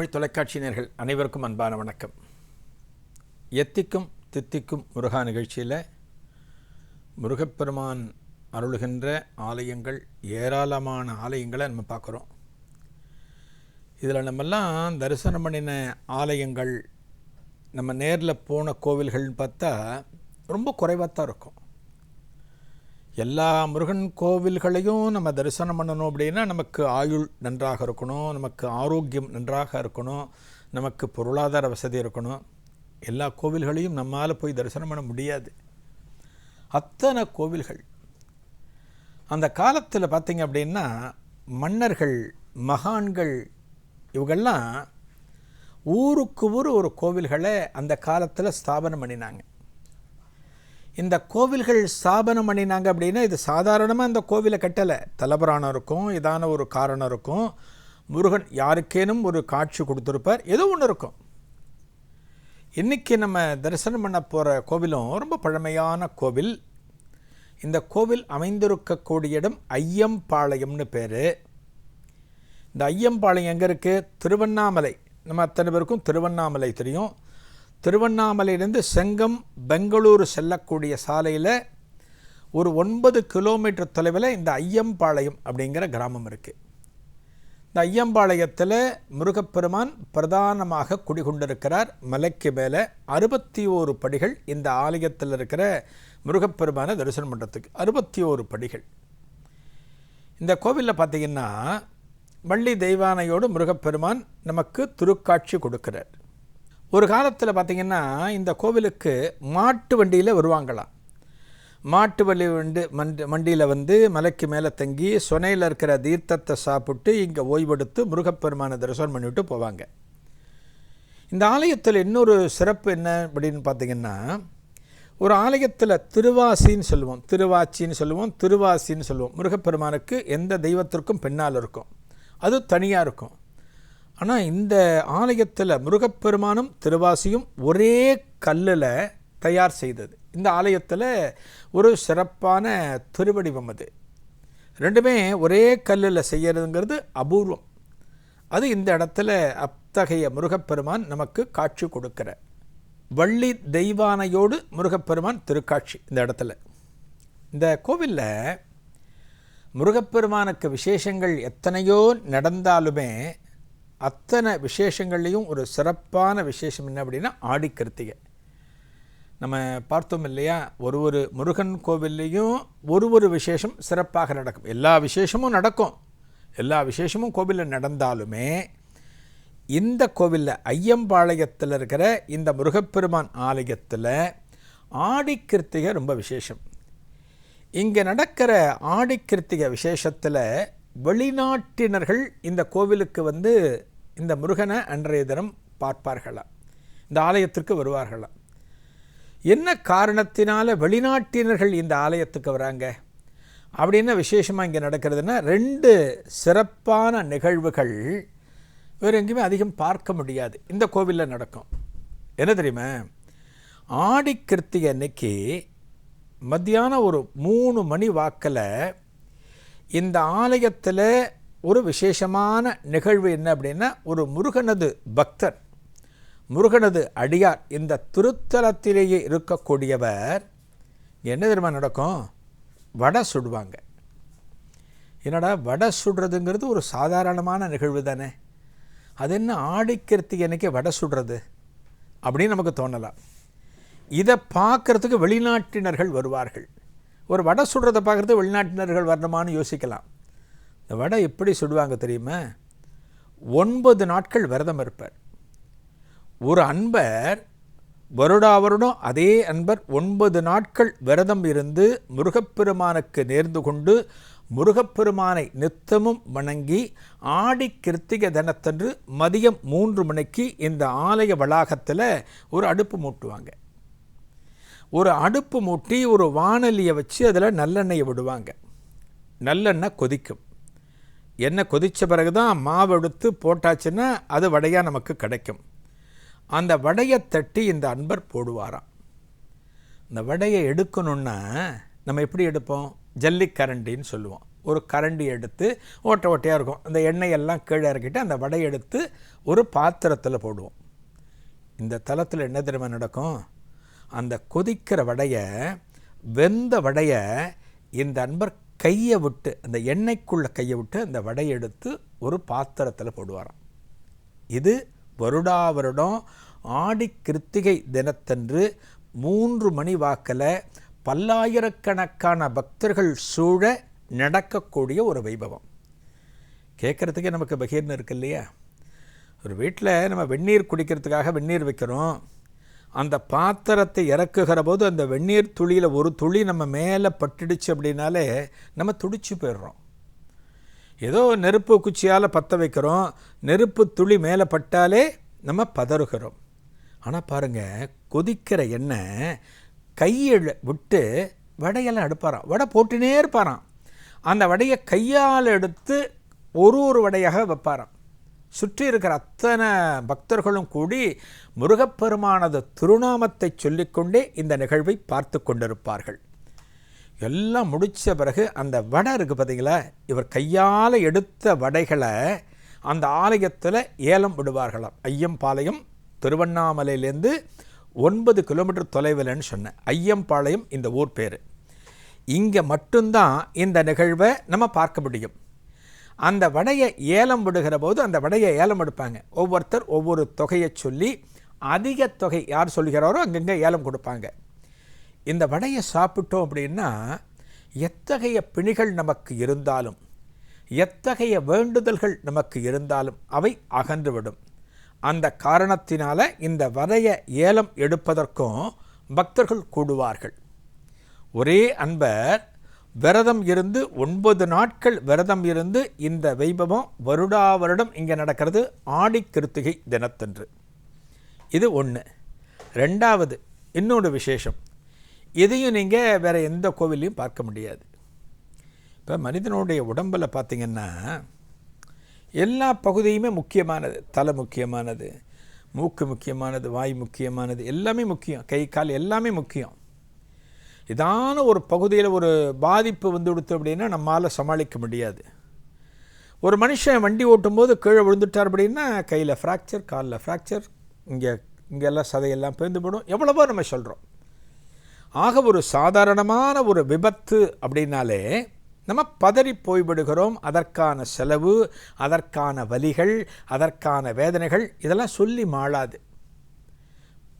தமிழ் தொலைக்காட்சி நேர்கள் அனைவருக்கும் அன்பான வணக்கம். எத்திக்கும் தித்திக்கும் முருகா நிகழ்ச்சியில் முருகப்பெருமான் அருளுகின்ற ஆலயங்கள் ஏராளமான ஆலயங்களை நம்ம பார்க்குறோம். இதில் நம்மெல்லாம் தரிசனம் பண்ணின ஆலயங்கள் நம்ம நேரில் போன கோவில்கள்னு பார்த்தா ரொம்ப குறைவாக தான் இருக்கும். எல்லா முருகன் கோவில்களையும் நம்ம தரிசனம் பண்ணணும் அப்படின்னா நமக்கு ஆயுள் நன்றாக இருக்கணும் நமக்கு ஆரோக்கியம் நன்றாக இருக்கணும் நமக்கு பொருளாதார வசதி இருக்கணும். எல்லா கோவில்களையும் நம்மால் போய் தரிசனம் பண்ண முடியாது. அத்தனை கோவில்கள். அந்த காலத்தில் பார்த்திங்க அப்படின்னா மன்னர்கள் மகான்கள் இவங்கெல்லாம் ஊருக்கு ஊர் ஒரு கோவில்களை அந்த காலத்தில் ஸ்தாபனம் பண்ணினாங்க. இந்த கோவில்கள் ஸ்தாபனம் பண்ணினாங்க அப்படின்னா இது சாதாரணமாக இந்த கோவிலை கட்டலை. தலபுராணம் இருக்கும் இதான ஒரு காரணம் இருக்கும். முருகன் யாருக்கேனும் ஒரு காட்சி கொடுத்துருப்பார். ஏதோ ஒன்று இருக்கும். இன்றைக்கி நம்ம தரிசனம் பண்ண போகிற கோவிலும் ரொம்ப பழமையான கோவில். இந்த கோவில் அமைந்திருக்கக்கூடிய இடம் ஐயம்பாளையம்னு பேர். இந்த ஐயம்பாளையம் எங்கே இருக்குது திருவண்ணாமலை. நம்ம அத்தனை பேருக்கும் திருவண்ணாமலை தெரியும். திருவண்ணாமலையிலேருந்து செங்கம் பெங்களூரு செல்லக்கூடிய சாலையில் ஒரு ஒன்பது கிலோமீட்டர் தொலைவில் இந்த ஐயம்பாளையம் அப்படிங்கிற கிராமம் இருக்குது இந்த ஐயம்பாளையத்தில் முருகப்பெருமான் பிரதானமாக குடிகொண்டிருக்கிறார். மலைக்கு மேலே அறுபத்தி ஓரு படிகள் இந்த ஆலயத்தில் இருக்கிற முருகப்பெருமானை தரிசனம் பண்ணுறதுக்கு அறுபத்தி ஓரு படிகள். இந்த கோவிலில் பார்த்திங்கன்னா வள்ளி தெய்வானையோடு முருகப்பெருமான் நமக்கு திருக்காட்சி கொடுக்கிறார். ஒரு காலத்தில் பார்த்திங்கன்னா இந்த கோவிலுக்கு மாட்டு வண்டியில் வருவாங்களாம். மாட்டு வண்டி வண்டு மண்டி வண்டியில் வந்து மலைக்கு மேலே தங்கி சொனையில் இருக்கிற தீர்த்தத்தை சாப்பிட்டு இங்கே ஓய்வெடுத்து முருகப்பெருமானை தரிசனம் பண்ணிவிட்டு போவாங்க. இந்த ஆலயத்தில் இன்னொரு சிறப்பு என்ன அப்படின்னு பார்த்திங்கன்னா ஒரு ஆலயத்தில் திருவாசின்னு சொல்லுவோம். திருவாச்சின்னு சொல்லுவோம் திருவாசின்னு சொல்லுவோம். முருகப்பெருமானுக்கு எந்த தெய்வத்திற்கும் பின்னால் இருக்கும். அது தனியாக இருக்கும். ஆனால் இந்த ஆலயத்தில் முருகப்பெருமானும் திருவாசியும் ஒரே கல்லில் தயார் செய்தது. இந்த ஆலயத்தில் ஒரு சிறப்பான திருவடிவம் அது. ரெண்டுமே ஒரே கல்லில் செய்யறதுங்கிறது அபூர்வம். அது இந்த இடத்துல அத்தகைய முருகப்பெருமான் நமக்கு காட்சி கொடுக்கிற. வள்ளி தெய்வானையோடு முருகப்பெருமான் திருக்காட்சி இந்த இடத்துல. இந்த கோவிலில் முருகப்பெருமானுக்கு விசேஷங்கள் எத்தனையோ நடந்தாலுமே அத்தனை விசேஷங்கள்லேயும் ஒரு சிறப்பான விசேஷம் என்ன அப்படின்னா ஆடி கிருத்திகை. நம்ம பார்த்தோம் இல்லையா? ஒரு ஒரு முருகன் கோவில்லையும் ஒரு ஒரு விசேஷம் சிறப்பாக நடக்கும். எல்லா விசேஷமும் நடக்கும். எல்லா விசேஷமும் கோவிலில் நடந்தாலுமே இந்த கோவிலில் ஐயம்பாளையத்தில் இருக்கிற இந்த முருகப்பெருமான் ஆலயத்தில் ஆடி கிருத்திகை ரொம்ப விசேஷம். இங்கே நடக்கிற ஆடி கிருத்திகை விசேஷத்தில் வெளிநாட்டினர்கள் இந்த கோவிலுக்கு வந்து இந்த முருகனை அன்றைய தினம் பார்ப்பார்களா? இந்த ஆலயத்திற்கு வருவார்களா? என்ன காரணத்தினால வெளிநாட்டினர்கள் இந்த ஆலயத்துக்கு வராங்க? அப்படின்னு விசேஷமாக இங்கே நடக்கிறதுனா ரெண்டு சிறப்பான நிகழ்வுகள் வேறு எங்கேயுமே அதிகம் பார்க்க முடியாது. இந்த கோவிலில் நடக்கும். என்ன தெரியுமா? ஆடி கிருத்திகை அன்னைக்கு மத்தியானம் ஒரு மூணு மணி வாக்கில் இந்த ஆலயத்தில் ஒரு விசேஷமான நிகழ்வு என்ன அப்படின்னா ஒரு முருகனது பக்தர் முருகனது அடியார் இந்த திருத்தலத்திலேயே இருக்கக்கூடியவர் என்ன தெரியுமா நடக்கும்? வடை சுடுவாங்க. என்னடா வடை சுடுறதுங்கிறது ஒரு சாதாரணமான நிகழ்வு தானே. அது என்ன ஆடிக்கிறதுக்கு அன்றைக்கி வடை சுடுறது அப்படின்னு நமக்கு தோணலாம். இதை பார்க்குறதுக்கு வெளிநாட்டினர்கள் வருவார்கள். ஒரு வடை சுடுறதை பார்க்குறது வெளிநாட்டினர்கள் வரணுமான்னு யோசிக்கலாம். இந்த வடை எப்படி சுடுவாங்க தெரியுமா? ஒன்பது நாட்கள் விரதம் இருப்பார். ஒரு அன்பர் வருடா வருடம் அதே அன்பர் ஒன்பது நாட்கள் விரதம் இருந்து முருகப்பெருமானுக்கு நேர்ந்து கொண்டு முருகப்பெருமானை நித்தமும் வணங்கி ஆடி கிருத்திகை தினத்தன்று மதியம் மூன்று மணிக்கு இந்த ஆலய வளாகத்தில் ஒரு அடுப்பு மூட்டுவாங்க. ஒரு அடுப்பு மூட்டி ஒரு வானலியை வச்சு அதில் நல்லெண்ணெயை விடுவாங்க. நல்லெண்ணெய் கொதிக்கும். எண்ணெய் கொதித்த பிறகு தான் மாவு எடுத்து போட்டாச்சுன்னா அது வடையாக நமக்கு கிடைக்கும். அந்த வடையை தட்டி இந்த அன்பர் போடுவாராம். இந்த வடையை எடுக்கணுன்னா நம்ம எப்படி எடுப்போம்? ஜல்லிக்கரண்டின்னு சொல்லுவோம். ஒரு கரண்டி எடுத்து ஓட்டை ஓட்டையாக இருக்கும். அந்த எண்ணெய் எல்லாம் கீழே இறக்கிட்டு அந்த வடையை எடுத்து ஒரு பாத்திரத்தில் போடுவோம். இந்த தளத்தில் என்ன தெரியுமா நடக்கும்? அந்த கொதிக்கிற வடையை வெந்த வடையை இந்த அன்பர் கையை விட்டு அந்த எண்ணெய்க்குள்ளே கையை விட்டு அந்த வடையை எடுத்து ஒரு பாத்திரத்தில் போடுவாராம். இது வருடா வருடம் ஆடி கிருத்திகை தினத்தன்று மூன்று மணி வாக்கில் பல்லாயிரக்கணக்கான பக்தர்கள் சூழ நடக்கக்கூடிய ஒரு வைபவம். கேட்குறதுக்கே நமக்கு பகீர்னு இருக்கு இல்லையா? ஒரு வீட்டில் நம்ம வெந்நீர் குடிக்கிறதுக்காக வெந்நீர் வைக்கிறோம். அந்த பாத்திரத்தை இறக்குகிற போது அந்த வெந்நீர் துளியில் ஒரு துளி நம்ம மேலே பட்டுடுச்சு அப்படின்னாலே நம்ம துடிச்சு போயிடுறோம். ஏதோ நெருப்பு குச்சியால் பற்ற வைக்கிறோம். நெருப்பு துளி மேலே பட்டாலே நம்ம பதறுகிறோம். ஆனால் பாருங்கள் கொதிக்கிற எண்ணெய் கையில் விட்டு வடையெல்லாம் எடுப்பாராம். வடை போட்டுனே இருப்பாராம். அந்த வடையை கையால் எடுத்து ஒரு ஒரு வடையாக வைப்பாராம். சுற்றி இருக்கிற அத்தனை பக்தர்களும் கூடி முருகப்பெருமானது திருநாமத்தை சொல்லிக்கொண்டே இந்த நிகழ்வை பார்த்து கொண்டிருப்பார்கள். எல்லாம் முடித்த பிறகு அந்த வடை இருக்குது பார்த்தீங்களா இவர் கையால் எடுத்த வடைகளை அந்த ஆலயத்தில் ஏலம் விடுவார்களாம். ஐயம்பாளையம் திருவண்ணாமலையிலேருந்து ஒன்பது கிலோமீட்டர் தொலைவில்னு சொன்னேன். ஐயம்பாளையம் இந்த ஊர் பேர். இங்கே மட்டும்தான் இந்த நிகழ்வை நம்ம பார்க்க முடியும். அந்த வடையை ஏலம் விடுகிற போது அந்த வடையை ஏலம் எடுப்பாங்க. ஒவ்வொருத்தர் ஒவ்வொரு தொகையை சொல்லி அதிக தொகை யார் சொல்கிறாரோ அங்கங்கே ஏலம் கொடுப்பாங்க. இந்த வடையை சாப்பிட்டோம் அப்படின்னா எத்தகைய பிணிகள் நமக்கு இருந்தாலும் எத்தகைய வேண்டுதல்கள் நமக்கு இருந்தாலும் அவை அகன்றுவிடும். அந்த காரணத்தினால இந்த வடையை ஏலம் எடுப்பதற்கும் பக்தர்கள் கூடுவார்கள். ஒரே அன்பர் விரதம் இருந்து ஒன்பது நாட்கள் விரதம் இருந்து இந்த வைபவம் வருடா வருடம் இங்கே நடக்கிறது. ஆடி கிருத்திகை தினத்தன்று. இது ஒன்று. ரெண்டாவது இன்னொரு விசேஷம். இதையும் நீங்கள் வேறு எந்த கோவிலையும் பார்க்க முடியாது. இப்போ மனிதனுடைய உடம்பில் பார்த்திங்கன்னா எல்லா பகுதியுமே முக்கியமானது. தலை முக்கியமானது மூக்கு முக்கியமானது வாய் முக்கியமானது எல்லாமே முக்கியம். கை கால் எல்லாமே முக்கியம். இதான ஒரு பகுதியில் ஒரு பாதிப்பு வந்து கொடுத்து அப்படின்னா நம்மளால் சமாளிக்க முடியாது. ஒரு மனுஷன் வண்டி ஓட்டும்போது கீழே விழுந்துட்டார் அப்படின்னா கையில் ஃப்ராக்சர் காலில் ஃப்ராக்சர் இங்கே இங்கெல்லாம் சதையெல்லாம் பேர்ந்து போடும் எவ்வளவோ நம்ம சொல்கிறோம் ஆக ஒரு சாதாரணமான ஒரு விபத்து அப்படின்னாலே நம்ம பதறி போய்விடுகிறோம். அதற்கான செலவு அதற்கான வலிகள் அதற்கான வேதனைகள் இதெல்லாம் சொல்லி மாளாது.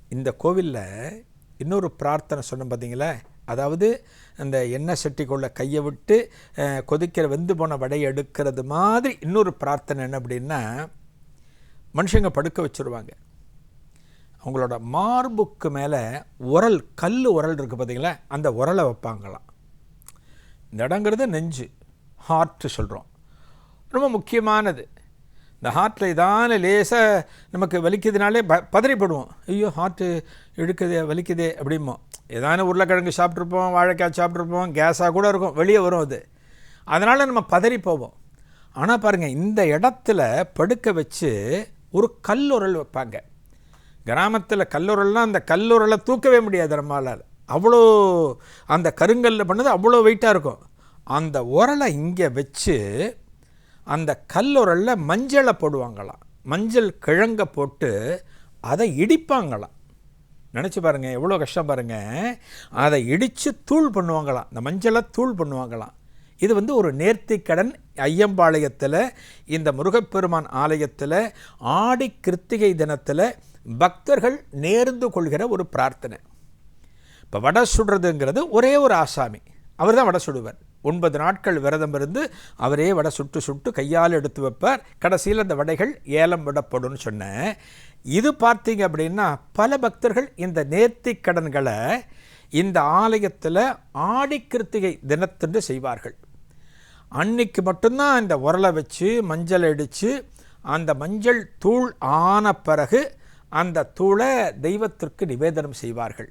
இந்த கோவிலில் இன்னொரு பிரார்த்தனை சொன்னோம் பார்த்தீங்களா அதாவது அந்த எண்ணெய் சட்டிக்குள்ளே கையை விட்டு கொதிக்கிற வெந்து போன வடையை எடுக்கிறது மாதிரி இன்னொரு பிரார்த்தனை என்ன அப்படின்னா மனுஷங்க படுக்க வச்சுருவாங்க. அவங்களோட மார்புக்கு மேலே உரல் கல் உரல் இருக்குது பார்த்தீங்களா அந்த உரலை வைப்பாங்களாம். இந்த இடங்கிறது நெஞ்சு ஹார்ட்டு சொல்கிறோம் ரொம்ப முக்கியமானது. இந்த ஹார்ட்டில் இதான லேசாக நமக்கு வலிக்குதுனாலே ப பதறிப்படுவோம். ஐயோ ஹார்ட்டு இழுக்குதே வலிக்குதே அப்படிம்போம். ஏதான உருளைக்கிழங்கு சாப்பிட்ருப்போம் வாழைக்காய் சாப்பிட்ருப்போம் கேஸாக கூட இருக்கும் வெளியே வரும் அது. அதனால் நம்ம பதறி போவோம். ஆனால் பாருங்கள் இந்த இடத்துல படுக்க வச்சு ஒரு கல்லுரல் வைப்பாங்க. கிராமத்தில் கல்லுரல்னால் அந்த கல்லுரலை தூக்கவே முடியாது நம்மளால். அவ்வளோ அந்த கருங்கல்ல பண்ணது அவ்வளோ வெயிட்டாக இருக்கும். அந்த உரலை இங்கே வச்சு அந்த கல்லுரலில் மஞ்சளை போடுவாங்களாம். மஞ்சள் கிழங்க போட்டு அதை இடிப்பாங்களாம். நினச்சி பாருங்கள் எவ்வளோ கஷ்டம் பாருங்கள் அதை இடித்து தூள் பண்ணுவாங்களாம். இந்த மஞ்சளை தூள் பண்ணுவாங்களாம். இது வந்து ஒரு நேர்த்திக்கடன் ஐயம்பாளையத்தில் இந்த முருகப்பெருமான் ஆலயத்தில் ஆடி கிருத்திகை தினத்தில் பக்தர்கள் நேர்ந்து கொள்கிற ஒரு பிரார்த்தனை. இப்போ வடை சுடுறதுங்கிறது ஒரே ஒரு ஆசாமி. அவர் தான் வடை சுடுவார். ஒன்பது நாட்கள் விரதம் இருந்து அவரே வடை சுட்டு சுட்டு கையால் எடுத்து வைப்பார். கடைசியில் அந்த வடைகள் ஏலம் விடப்படும்னு சொன்னேன் இது பார்த்தீங்க அப்படின்னா பல பக்தர்கள் இந்த நேர்த்தி கடன்களை இந்த ஆலயத்தில் ஆடி கிருத்திகை தினத்தன்று செய்வார்கள். அன்னைக்கு மட்டும்தான் இந்த உரலை வச்சு மஞ்சள் அடித்து அந்த மஞ்சள் தூள் ஆன பிறகு அந்த தூளை தெய்வத்திற்கு நிவேதனம் செய்வார்கள்.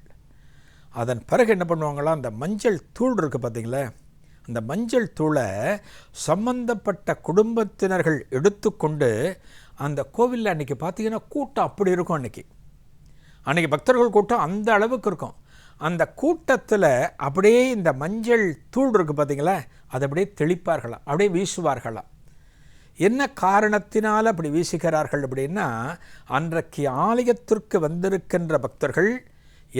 அதன் பிறகு என்ன பண்ணுவாங்களா அந்த மஞ்சள் தூள் இருக்குது பார்த்தீங்களா இந்த மஞ்சள் தூளை சம்பந்தப்பட்ட குடும்பத்தினர்கள் எடுத்துக்கொண்டு அந்த கோவிலில் அன்றைக்கி பார்த்தீங்கன்னா கூட்டம் அப்படி இருக்கும் அன்றைக்கி அன்றைக்கி பக்தர்கள் கூட்டம் அந்த அளவுக்கு இருக்கும். அந்த கூட்டத்தில் அப்படியே இந்த மஞ்சள் தூள் இருக்குது பார்த்தீங்களா? அதை அப்படியே தெளிப்பார்களாம் அப்படியே வீசுவார்களாம். என்ன காரணத்தினால் அப்படி வீசுகிறார்கள் அப்படின்னா அன்றைக்கு ஆலயத்திற்கு வந்திருக்கின்ற பக்தர்கள்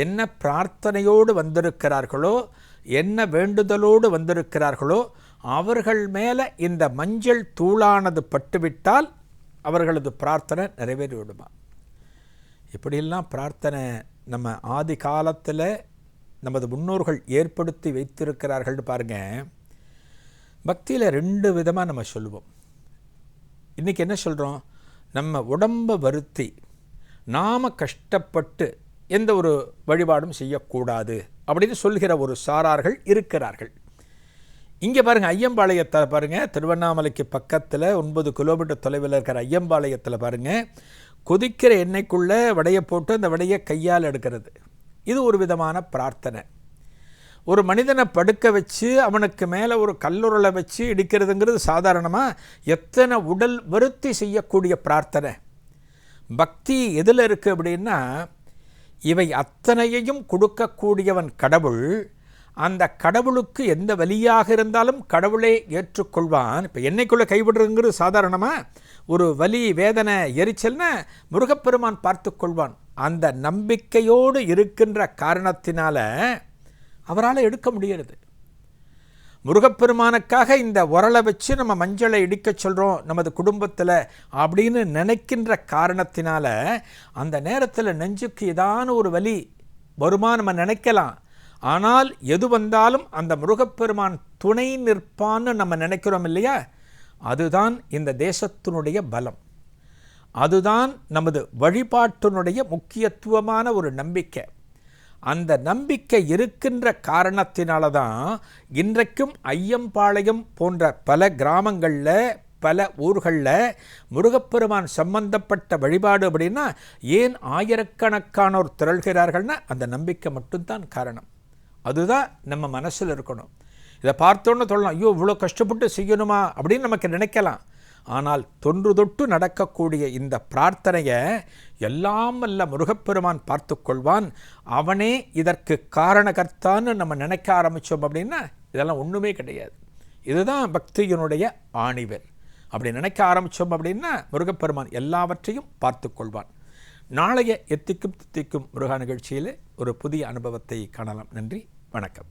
என்ன பிரார்த்தனையோடு வந்திருக்கிறார்களோ என்ன வேண்டுதலோடு வந்திருக்கிறார்களோ அவர்கள் மேலே இந்த மஞ்சள் தூளானது பட்டுவிட்டால் அவர்களது பிரார்த்தனை நிறைவேறிவிடுமா? இப்படியெல்லாம் பிரார்த்தனை நம்ம ஆதி காலத்தில் நமது முன்னோர்கள் ஏற்படுத்தி வைத்திருக்கிறார்கள்னு பாருங்கள் பக்தியில் ரெண்டு விதமாக நம்ம சொல்லுவோம். இன்றைக்கி என்ன சொல்கிறோம் நம்ம உடம்பை வருத்தி நாம் கஷ்டப்பட்டு எந்த ஒரு வழிபாடும் செய்யக்கூடாது அப்படின்னு சொல்கிற ஒரு சாரார்கள் இருக்கிறார்கள். இங்கே பாருங்கள் ஐயம்பாளையத்தில் பாருங்கள் திருவண்ணாமலைக்கு பக்கத்தில் ஒன்பது கிலோமீட்டர் தொலைவில் இருக்கிற ஐயம்பாளையத்தில் பாருங்கள் கொதிக்கிற எண்ணெய்க்குள்ளே வடையை போட்டு அந்த வடையை கையால் எடுக்கிறது. இது ஒரு விதமான பிரார்த்தனை. ஒரு மனிதனை படுக்க வச்சு அவனுக்கு மேலே ஒரு கல்லுரலை வச்சு இடிக்கிறதுங்கிறது சாதாரணமாக எத்தனை உடல் வருத்தி செய்யக்கூடிய பிரார்த்தனை. பக்தி எதில் இருக்குது அப்படின்னா இவை அத்தனையையும் கொடுக்கக்கூடியவன் கடவுள். அந்த கடவுளுக்கு எந்த வலியாக இருந்தாலும் கடவுளே ஏற்றுக்கொள்வான். இப்போ என்னைக்குள்ளே கைவிடுறதுங்கிறது சாதாரணமாக ஒரு வலி வேதனை எரிச்சல்னா முருகப்பெருமான் பார்த்து கொள்வான் அந்த நம்பிக்கையோடு இருக்கின்ற காரணத்தினால அவரால் எடுக்க முடியறது. முருகப்பெருமானுக்காக இந்த உரலை வச்சு நம்ம மஞ்சளை இடிக்க சொல்கிறோம் நமது குடும்பத்தில் அப்படின்னு நினைக்கின்ற காரணத்தினால அந்த நேரத்தில் நெஞ்சுக்கு ஏதான ஒரு வலி வருமா நம்ம நினைக்கலாம். ஆனால் எது வந்தாலும் அந்த முருகப்பெருமான் துணை நிற்பான்னு நம்ம நினைக்கிறோம் இல்லையா? அதுதான் இந்த தேசத்தினுடைய பலம். அதுதான் நமது வழிபாட்டினுடைய முக்கியத்துவமான ஒரு நம்பிக்கை. அந்த நம்பிக்கை இருக்கின்ற காரணத்தினால தான் இன்றைக்கும் ஐயம்பாளையம் போன்ற பல கிராமங்களில் பல ஊர்களில் முருகப்பெருமான் சம்பந்தப்பட்ட வழிபாடு அப்படின்னா ஏன் ஆயிரக்கணக்கானோர் திரள்கிறார்கள்னா அந்த நம்பிக்கை மட்டும்தான் காரணம். அதுதான் நம்ம மனசில் இருக்கணும். இதை பார்த்தோன்னு சொல்லலாம் ஐயோ இவ்வளோ கஷ்டப்பட்டு செய்யணுமா? அப்படின்னு நமக்கு நினைக்கலாம். ஆனால் தொன்று தொட்டு நடக்கக்கூடிய இந்த பிரார்த்தனையை எல்லாம் வல்ல முருகப்பெருமான் பார்த்து கொள்வான் அவனே இதற்கு காரணகர்த்தான்னு நம்ம நினைக்க ஆரம்பித்தோம் அப்படின்னா இதெல்லாம் ஒன்றுமே கிடையாது. இதுதான் பக்தியினுடைய ஆணிவர். அப்படி நினைக்க ஆரம்பித்தோம் அப்படின்னா முருகப்பெருமான் எல்லாவற்றையும் பார்த்து கொள்வான் நாளைய எத்திக்கும் தித்திக்கும் முருகா நிகழ்ச்சியில் ஒரு புதிய அனுபவத்தை காணலாம். நன்றி வணக்கம்.